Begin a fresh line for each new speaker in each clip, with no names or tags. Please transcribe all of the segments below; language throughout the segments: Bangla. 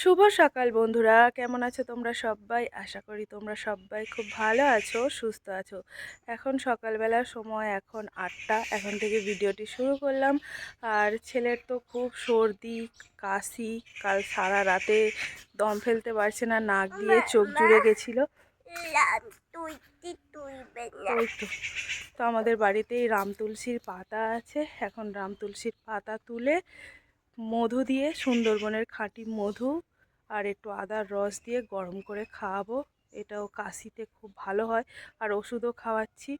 শুভ সকাল বন্ধুরা। কেমন আছো তোমরা সবাই আশা করি তোমরা সবাই খুব ভালো আছো সুস্থ আছো। এখন সকালবেলার সময় এখন আটটা এখন থেকে ভিডিওটি শুরু করলাম। আর ছেলের তো খুব সর্দি কাশি কাল সারা রাতে দম ফেলতে পারছে না নাক দিয়ে চোখ জুড়ে গেছিল। ওই তো। তো আমাদের বাড়িতেই রাম তুলসীর পাতা আছে। এখন রাম তুলসীর পাতা তুলে মধু দিয়ে, সুন্দরবনের খাঁটি মধু আর একটু আদার রস দিয়ে গরম করে খাওয়াবো। এটাও কাশিতে খুব ভালো হয়, আর ওষুধও খাওয়াচ্ছি।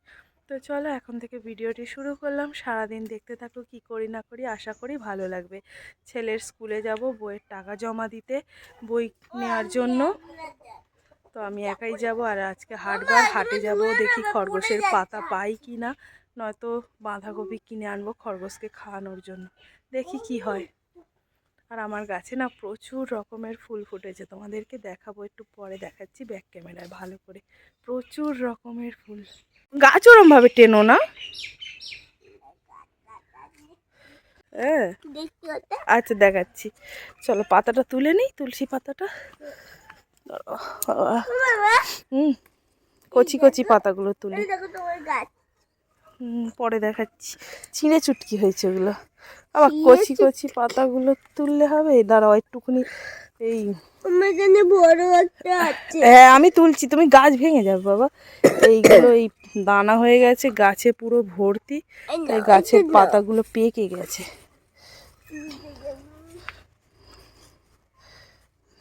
তো চলো এখন থেকে ভিডিওটি শুরু করলাম। সারাদিন দেখতে থাকো, কি করি না করি, আশা করি ভালো লাগবে। ছেলের স্কুলে যাব, বইয়ের টাকা জমা দিতে, বই নেওয়ার জন্য। তো আমি একাই যাব আর আজকে হাটবার, হাটে যাব, দেখি খরগোশের পাতা পাই কি না নয়তো বাঁধাকপি কিনে আনব খরগোশকে খাওয়ানোর জন্য। দেখি কি হয়। আর আমার গাছে না প্রচুর রকমের ফুল ফুটেছে। তোমাদেরকে দেখাবো, একটু পরে দেখাচ্ছি ব্যাক ক্যামেরায় ভালো করে। প্রচুর রকমের ফুল। গাছ ওরমভাবে টেনো না? হ্যাঁ। আচ্ছা দেখাচ্ছি। চলো, পাতাটা তুলে নিই, তুলসী পাতাটা। হুম, কচি কচি পাতাগুলো তুলি। পরে দেখাচ্ছি। চিঁড়ে চুটকি হয়েছে ওগুলো। আবার কচি কচি পাতাগুলো তুললে হবে? দাঁড়াও একটুখানি এই হ্যাঁ আমি তুলছি তুমি গাছ ভেঙে যাবে বাবা। এইগুলো এই দানা হয়ে গেছে গাছে পুরো ভর্তি তাই গাছের পাতাগুলো পেকে গেছে।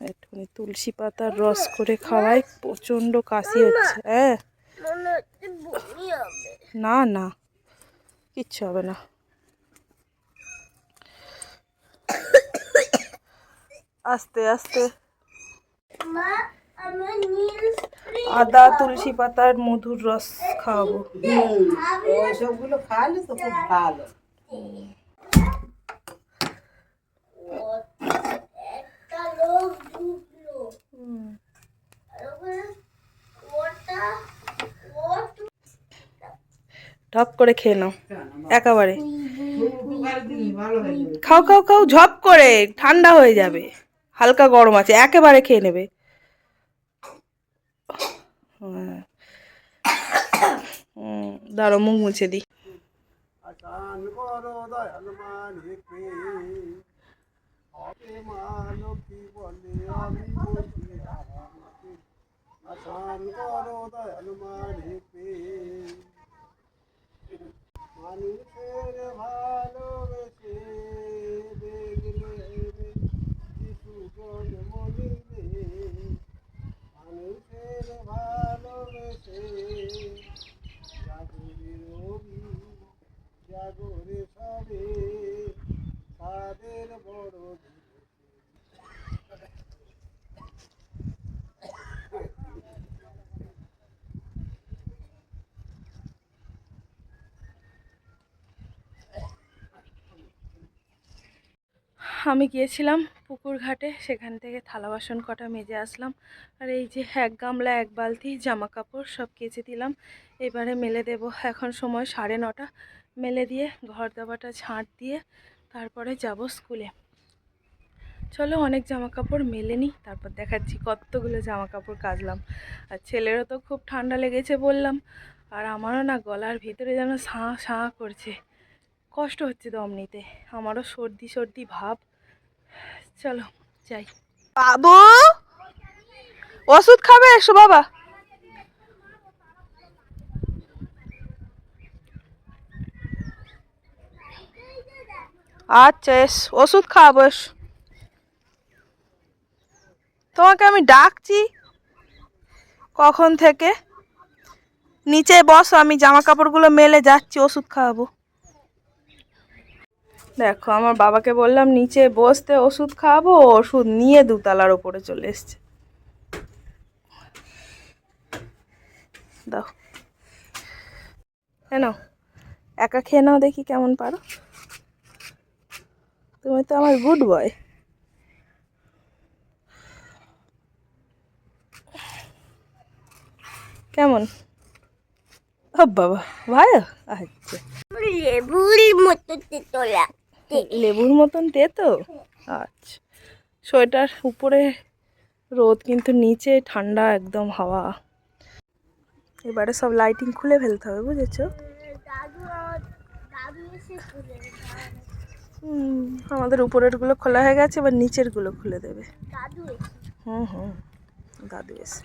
একটুখানি তুলসী পাতার রস করে খাওয়াই প্রচণ্ড কাশি হচ্ছে হ্যাঁ। না না কিচ্ছু হবে না। আস্তে আস্তে।
মা আমার নীল
আদা তুলসী পাতার মধুর রস খাওয়াবো।
ওইসবগুলো খাওয়ালে তো খুব ভালো।
ঢপ করে খেয়ে নাও। একেবারে।
ভালো হয়ে
খাও খাও খাও ঝপ করে ঠান্ডা হয়ে যাবে হালকা গরম আছে একেবারে খেয়ে নেবে হ্যাঁ। দাঁড়ো মুখ মুছে দিই
করো আমি
গিয়েছিলাম পুকুর ঘাটে সেখান থেকে থালা বাসন কটা মেজে আসলাম। আর এই যে এক গামলা, এক বালতি, জামা কাপড় সব কেচে দিলাম। এবারে মেলে দেব, এখন সময় সাড়ে নটা। মেলে দিয়ে ঘর দাবাটা ঝাঁট দিয়ে তারপরে যাব স্কুলে। চলো অনেক জামা কাপড় মেলে নিই, তারপর দেখাচ্ছি কতগুলো জামা কাপড় কাচলাম। আর ছেলেরও তো খুব ঠান্ডা লেগেছে বললাম, আর আমারও না গলার ভিতরে যেন সাঁ সাঁ করছে। কষ্ট হচ্ছে দম নিতে, আমারও সর্দি সর্দি ভাব। চলো, যাই। বাবু, ওষুধ খাবে? এসো বাবা। আচ্ছা এস, ওষুধ খাওয়াবো এস। তোমাকে আমি ডাকছি। কখন থেকে? নিচে বসো, আমি জামা কাপড়গুলো মেলে যাচ্ছি, ওষুধ খাওয়াবো দেখো, আমার বাবাকে বললাম, নিচে বসতে ওষুধ খাওয়াবো ওষুধ নিয়ে দুতলার ওপরে চলে এসছে। দাও। কেন একা খেয়ে নাও দেখি কেমন পারো। তুমি তো আমার গুড বয়। কেমন? ও বাবা ভালো আচ্ছা।
লেবুর মতো তেতোলা।
লেবুর মতন তেতো আচ্ছা। সোয়েটার উপরে রোদ কিন্তু নিচে, ঠান্ডা একদম হাওয়া। এবারে সব লাইটিং খুলে ফেলতে হবে, বুঝেছ? আমাদের উপরেরগুলো খোলা হয়ে গেছে, এবার নিচেরগুলো খুলে দেবে। হুম হুম। দাদু এসে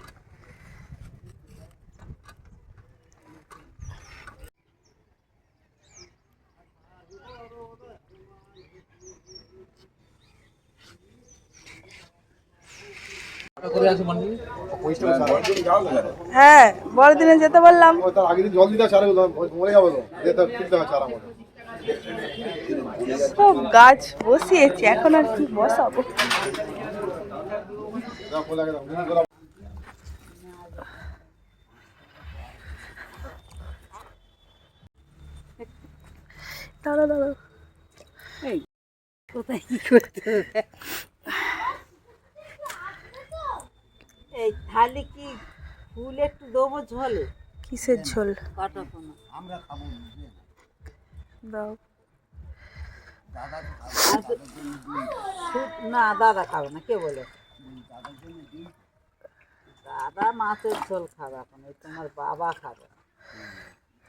হ্যাঁ বড়দিনে যেতে বললাম
আগে দিন জল দিতে চারা মরে যাবে তো
সব গাছ বসিয়েছি এখন আর কি বসাবো? দাঁড়া দাঁড়া
কোথায় কি করতে থালি কি ফুল একটু দেবো ঝোলে?
কিসের ঝোল?
কাটা কোনো
দাও।
না দাদা খাবে না কে বলে? দাদা মাছের ঝোল খাবে এখন ওই তোমার বাবা খাবে।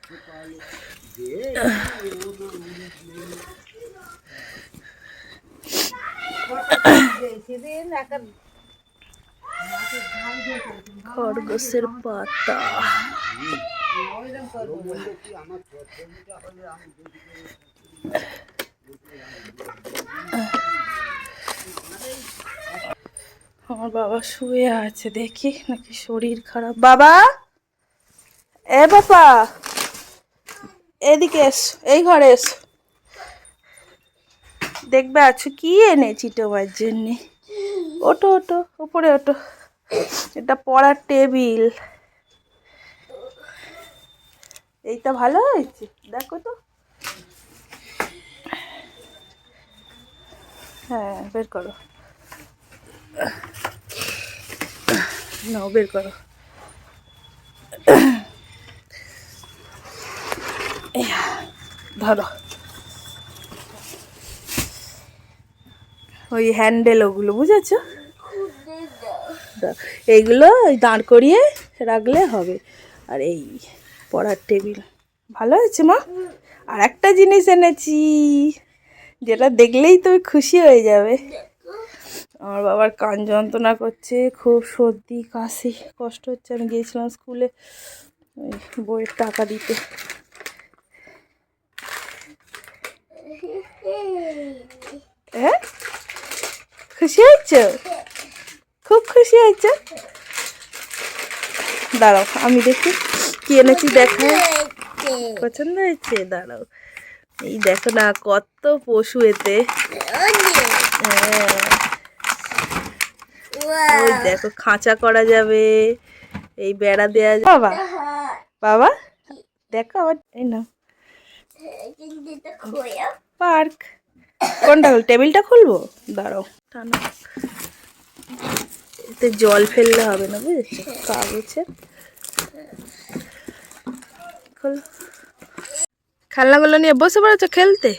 সেদিন একটা
খরগোশের পাতা। আমার বাবা শুয়ে আছে, দেখি নাকি শরীর খারাপ। বাবা! এ বাবা! এদিকে এসো, এই ঘরে এসো। দেখবে আছো কি এনেছি তোমার জন্যে? ওটো ওটো উপরে ওটো এটা পড়ার টেবিল। এইটা ভালো হয়েছে? দেখো তো। হ্যাঁ বের করো। নাও, বের করো। ধরো। ওই হ্যান্ডেল ওগুলো বুঝেছ? এইগুলো ওই দাঁড় করিয়ে রাখলে হবে। আর এই পড়ার টেবিল। ভালো হয়েছে মা? আর একটা জিনিস এনেছি যেটা দেখলেই তুমি খুশি হয়ে যাবে। আমার বাবার কান যন্ত্রণা করছে খুব সর্দি কাশি কষ্ট হচ্ছে। আমি গিয়েছিলাম স্কুলে ওই বইয়ের টাকা দিতে। হ্যাঁ? খুশি হয়েছ? খুব খুশি হয়েছ? দাঁড়াও আমি দেখি কি এনেছি দেখো পছন্দ হয়েছে? দাঁড়াও। এই দেখো না কত পশু এতে। হ্যাঁ। ওই দেখো খাঁচা করা যাবে এই বেড়া দেওয়া যাবে। বাবা। বাবা দেখো আবার এই না পার্ক। কোনটা হল টেবিলটা খুলবো? দাঁড়াও। টানো। এতে জল ফেললে হবে না বুঝেছ? কাগজের খোলো। খেলনাগুলো নিয়ে বসে পড়েছো খেলতে।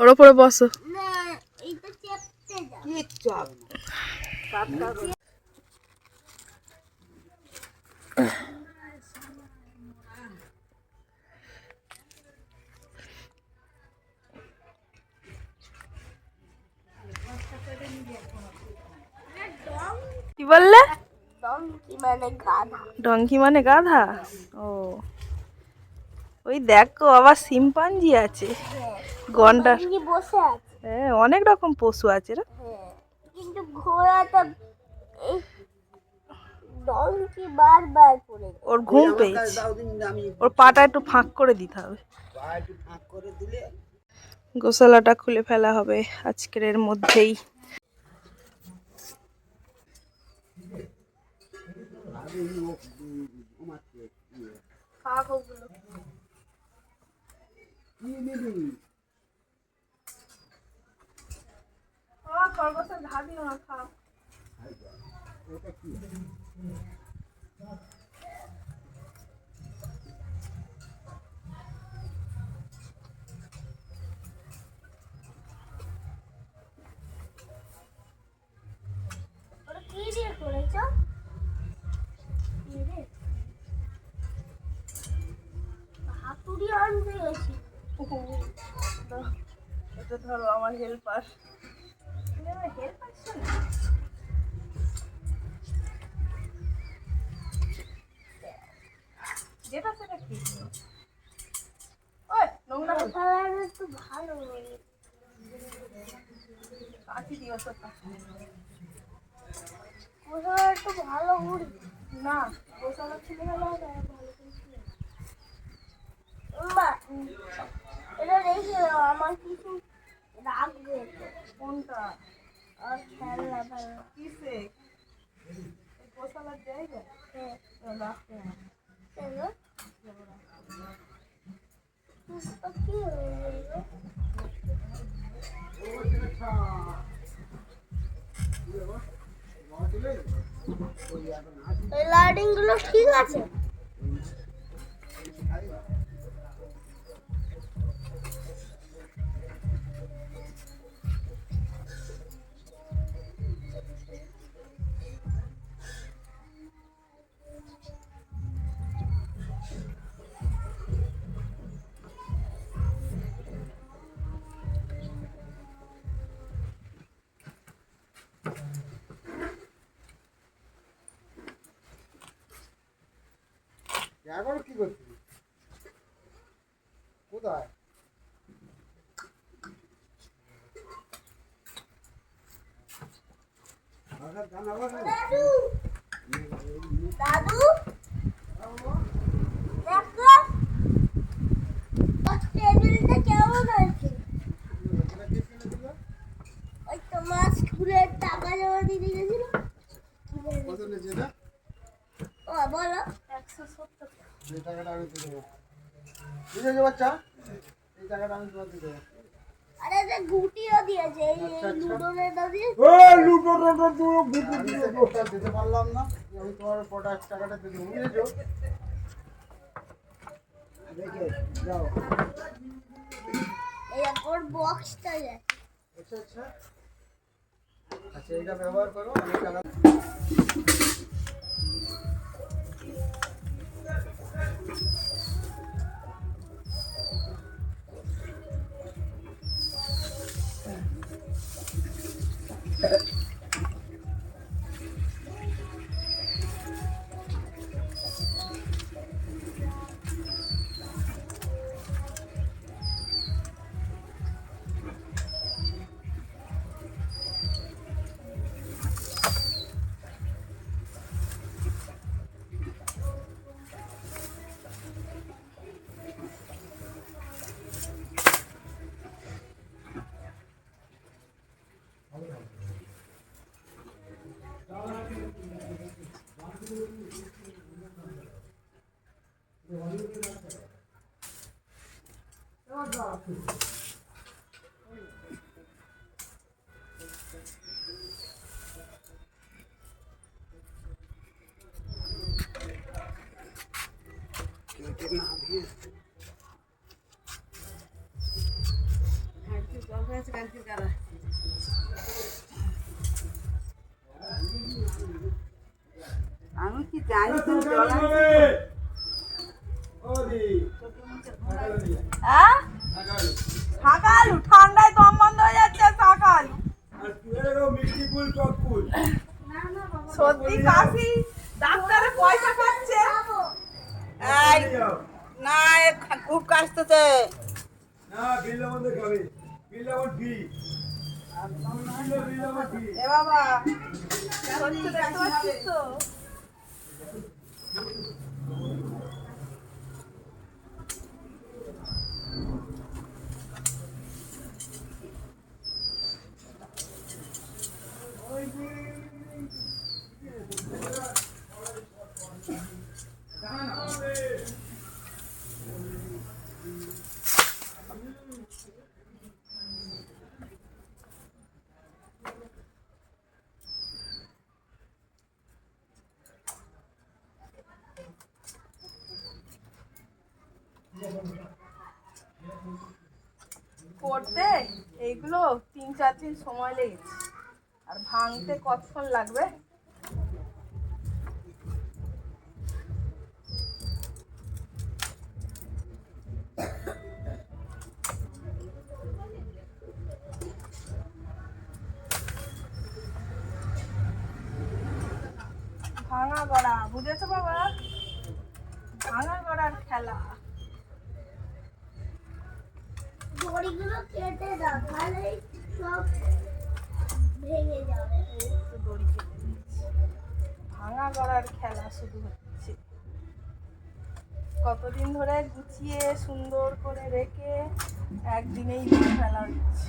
ওর
ওপরে বসো কি বললে?
ডঙ্কি মানে গাধা।
মানে গাধা? ও। ওই দেখো আবার সিম্পাঞ্জি আছে। গন্ডার।
ডঙ্কি বসে আছে।
হ্যাঁ অনেক রকম পশু আছে রে।
হ্যাঁ কিন্তু ঘোড়াটা বারবার করে
ওর ঘুম পেয়েছে। ওর পাটা একটু ফাঁক করে দিতে হবে।
ফাঁক করে
গোসালাটা খুলে ফেলা হবে আজকের এর মধ্যেই।
ওটা কি দিয়ে করেছ কি রে? হাতুড়ি আনতে
এটা ধরো আমার হেল্পার
তুমি আমার হেল্প করছ
যেটা সেটা নোংরা।
ভালো কোথাও একটু ভালো ঘুরি
না গোসালা ছিল
মা এটা দাও আমার কিছু রাখবে
কোনটা
আর খেলনা ফেলনা
কিসে এই গোসালার জায়গা
হ্যাঁ
রাখতে হবে।
কেন তো কি হয়ে গেল এই লাইটিংগুলো ঠিক আছে
এখন কি করছিস? কোথায়?
দাদু দাদু দেখো ওর টেবিলটা কেমন হয়েছে ওই তোমার স্কুলের টাকা জমা দিতে গেছিল
কত নিয়েছে এটা
ও বলো একশো সত্তর
এই টাকাটা আমি দিয়ে দেবো ঠিক আছে বাচ্চা? এই টাকাটা আমি তোমার দিয়ে দেবো
আরে যে গুটিও দিয়েছে এই
আচ্ছা, আচ্ছা।
লুডোনেটা দিয়ে।
আমি সেটা দিতে পারলাম না। আমি তোমার প্রোডাক্ট টাকাটা দিয়ে দেবো বুঝেছ? দেখে যাও।
এই ওর বক্সটা যায়
আচ্ছা আচ্ছা। আচ্ছা এটা ব্যবহার করো আমি টাকা Thank you.
আমি কি জানি তুমি জল আনছো?
হ্যাঁ? ঠান্ডায় দম বন্ধ হয়ে যাচ্ছে ফাঁকা আলু সত্যি কাশি করতে এইগুলো তিন, চার দিন সময় লেগেছে। আর ভাঙতে কতক্ষণ লাগবে? ভাঙা গড়া, বুঝেছ বাবা? ভাঙা গড়ার খেলা।
কেটে দাও তাহলে সব ভেঙে যাবে।
ভাঙা গড়ার খেলা শুরু হচ্ছে। কতদিন ধরে গুছিয়ে সুন্দর করে রেখে একদিনেই ফেলা হচ্ছে।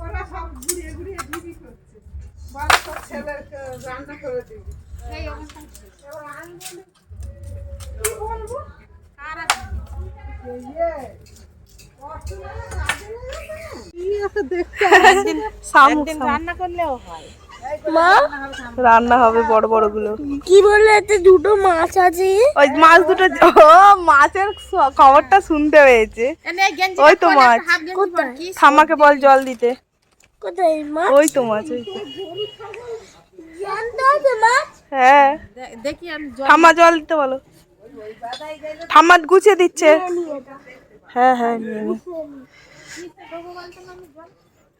ওরা সব ঘুরিয়ে ঘুরিয়ে দিদি করছে। বল তোর ছেলেকে রান্না করে দিবি? রান্না করলেও হয়।
মা?
রান্না হবে বড় বড়গুলো।
কি বললে? এতে দুটো মাছ আছে।
ওই মাছ দুটো ও মাছের খবরটা শুনতে হয়েছে ওই তো মাছ। থামাকে বল জল দিতে।
কোথায় মাছ?
ওই তো মাছ ওই তো। হ্যাঁ।
দেখি আমি
ঠাম্মা জল দিতে বলো। ঠাম্মা গুছিয়ে দিচ্ছে। হ্যাঁ হ্যাঁ নিয়ে নি।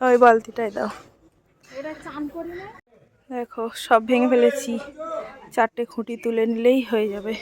ওই বালতিটাই দাও। দেখো সব ভেঙে ফেলেছি। চারটে খুঁটি তুলে নিলেই হয়ে যাবে।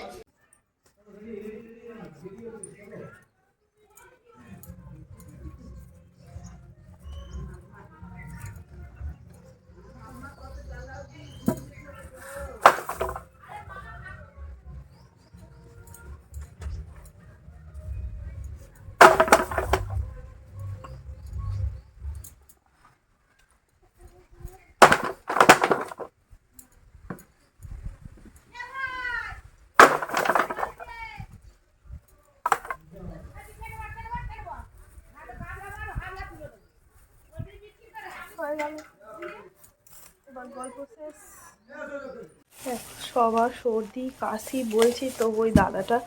সবার সর্দি, কাশি বলছি তো, ওই দাদাটা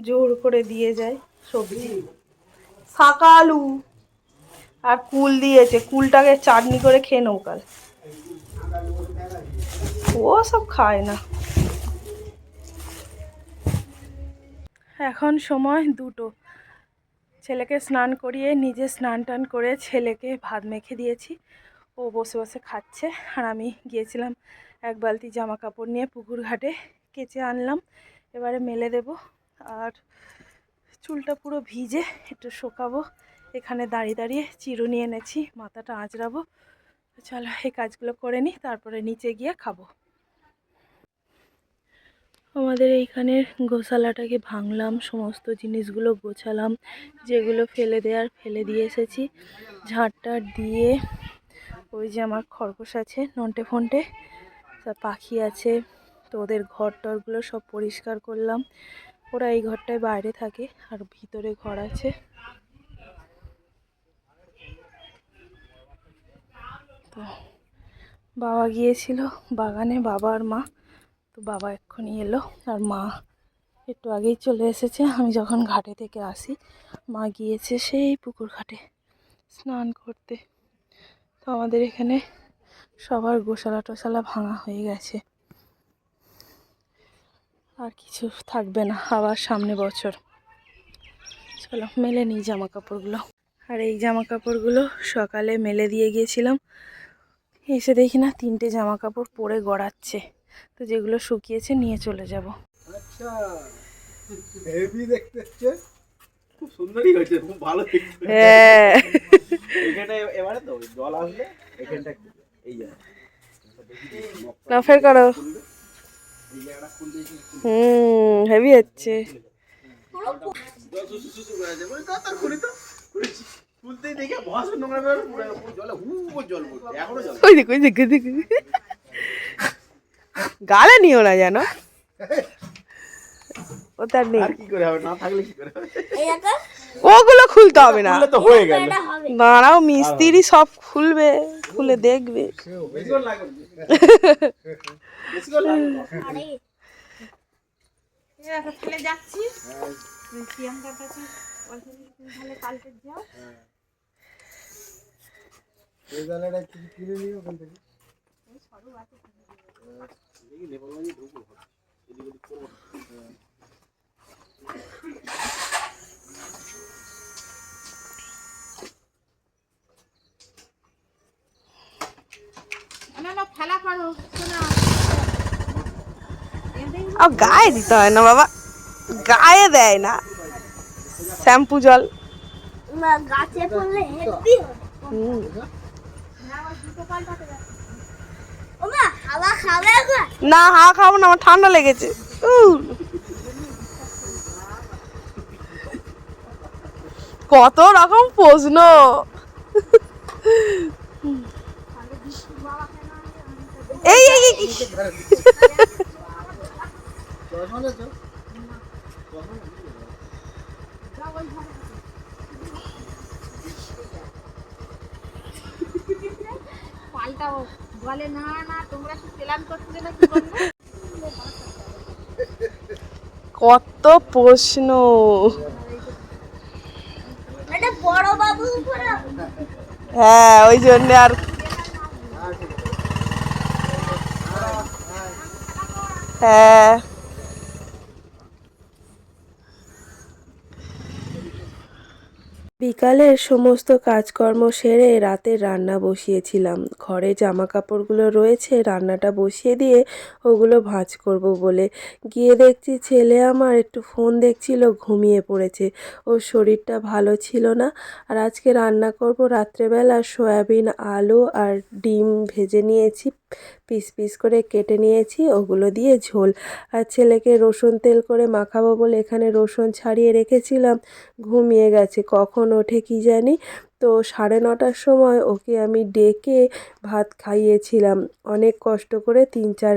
জোর করে দিয়ে যায় সবজি। শাকালু। আর কুল দিয়েছে, কুলটাকে চাটনি করে খেয়ে নেও কাল। ও সব খায় না। এখন সময় দুটো। ছেলেকে স্নান করিয়ে নিজে স্নান টান করে ছেলেকে ভাত মেখে দিয়েছি। ও বসে বসে খাচ্ছে। আর আমি গিয়েছিলাম এক বালতি জামা কাপড় নিয়ে পুকুর ঘাটে কেচে আনলাম। এবারে মেলে দেব আর চুলটা পুরো ভিজে একটু শোকাবো। এখানে দাঁড়িয়ে দাঁড়িয়ে চিরুনি এনেছি, মাথাটা আঁচড়াবো। চলো এই কাজগুলো করে নিই, তারপরে নিচে গিয়ে খাব। আমাদের এইখানের গোশালাটাকে ভাঙলাম, সমস্ত জিনিসগুলো গোছালাম, যেগুলো ফেলে দেওয়ার ফেলে দিয়ে এসেছি। ঝাঁটটা দিয়ে ওই যে আমার খরগোশ আছে, নন্টে ফন্টে পাখি আছে, তো ওদের ঘর টরগুলো সব পরিষ্কার করলাম। ওরা এই ঘরটায় বাইরে থাকে আর ভিতরে ঘর আছে। তো বাবা গিয়েছিল, বাগানে বাবা আর মা। তো বাবা এক্ষুনি এলো আর মা একটু আগেই চলে এসেছে। আমি যখন ঘাটে থেকে আসি, মা গিয়েছে সেই পুকুর ঘাটে স্নান করতে। তো আমাদের এখানে সবার গোশালা টোশালা ভাঙা হয়ে গেছে। আর কিছু থাকবে না আবার সামনে বছর। চলো মেলে নিই জামা কাপড়গুলো আর এই জামা কাপড়গুলো সকালে মেলে দিয়ে গিয়েছিলাম। এসে দেখি না তিনটে জামা কাপড় পরে গড়াচ্ছে। তো যেগুলো শুকিয়েছে নিয়ে চলে যাব।
আচ্ছা হেভি দেখতে হচ্ছে
খুব সুন্দরই হয়েছে খুব ভালো দেখতে।
হ্যাঁ।
এখানটা এবারে তো জল আসলে এখানটা খুলবে। এই জায়গা
না করো। হুম হেভি হচ্ছে। গালে নিও না জানো ও তার নেই।
আর কি করে হবে? না থাকলে কি করে হবে?
ওগুলো খুলতে হবে না।
তো হয়ে গেল।
দাঁড়াও মিস্ত্রি সব খুলবে খুলে দেখবে।
লাগবে
খেলা করো শোনা।
গায়ে দিতে হয় না বাবা। গায়ে দেয় না। শ্যাম্পু জল।
না গাছে পড়লে হেভি হবে
হুম।
ওমা হাওয়া খাবে
না হা খাব না আমার ঠান্ডা লেগেছে। কত রকম প্রশ্ন? এই এই?
পাল্টাও। বলে না না তোমরা কি প্ল্যান করছিলে না কি
কত প্রশ্ন
এটা বড় বাবু উপরে
হ্যাঁ ওই জন্য আর হ্যাঁ। বিকালের সমস্ত কাজকর্ম সেরে রাতে রান্না বসিয়েছিলাম। ঘরে জামা কাপড়গুলো রয়েছে, রান্নাটা বসিয়ে দিয়ে ওগুলো ভাঁজ করব বলে। গিয়ে দেখছি ছেলে আমার একটু ফোন দেখছিল, ঘুমিয়ে পড়েছে। ওর শরীরটা ভালো ছিল না। আর আজকে রান্না করব রাত্রেবেলা সয়াবিন, আলু আর ডিম ভেজে নিয়েছি। পিস পিস করে কেটে নিয়েছি, ওগুলো দিয়ে ঝোল। আর ছেলেকে রসুন তেল করে মাখাবো বলে এখানে রসুন ছাড়িয়ে রেখেছিলাম, ঘুমিয়ে গেছে। কখন ওঠে কি জানি? তো সাড়ে নটার সময় ওকে আমি ডেকে ভাত খাইয়েছিলাম। অনেক কষ্ট করে তিন চার